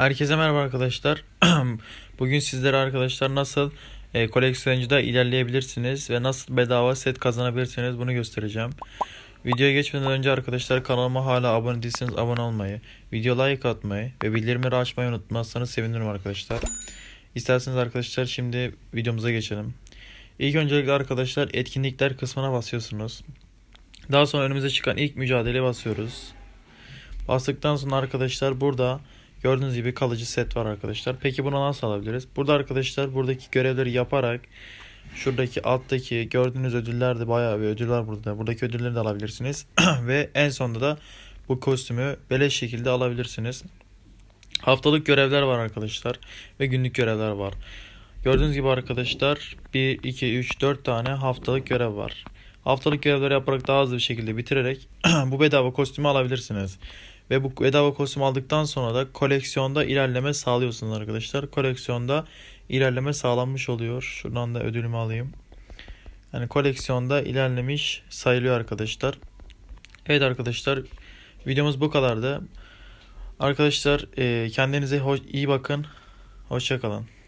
Herkese merhaba arkadaşlar. Bugün sizlere arkadaşlar nasıl e, koleksiyoncuda ilerleyebilirsiniz ve nasıl bedava set kazanabilirsiniz bunu göstereceğim. Videoya geçmeden önce arkadaşlar kanalıma hala abone değilseniz abone olmayı, video like atmayı ve bildirimleri açmayı unutmazsanız sevinirim arkadaşlar. İsterseniz arkadaşlar şimdi videomuza geçelim. İlk öncelikle arkadaşlar etkinlikler kısmına basıyorsunuz. Daha sonra önümüze çıkan ilk mücadeleye basıyoruz. Bastıktan sonra arkadaşlar burada gördüğünüz gibi kalıcı set var arkadaşlar. Peki bunu nasıl alabiliriz? Burada arkadaşlar buradaki görevleri yaparak şuradaki alttaki gördüğünüz ödüller de bayağı bir ödül var burada. Buradaki ödülleri de alabilirsiniz. Ve en sonunda da bu kostümü beleş şekilde alabilirsiniz. Haftalık görevler var arkadaşlar ve günlük görevler var. Gördüğünüz gibi arkadaşlar 1, 2, 3, 4 tane haftalık görev var. Haftalık görevleri yaparak daha hızlı bir şekilde bitirerek bu bedava kostümü alabilirsiniz. Ve bu bedava kostüm aldıktan sonra da koleksiyonda ilerleme sağlıyorsunuz arkadaşlar. Koleksiyonda ilerleme sağlanmış oluyor. Şuradan da ödülümü alayım. Yani koleksiyonda ilerlemiş sayılıyor arkadaşlar. Evet arkadaşlar videomuz bu kadardı. Arkadaşlar e, kendinize iyi bakın. Hoşçakalın.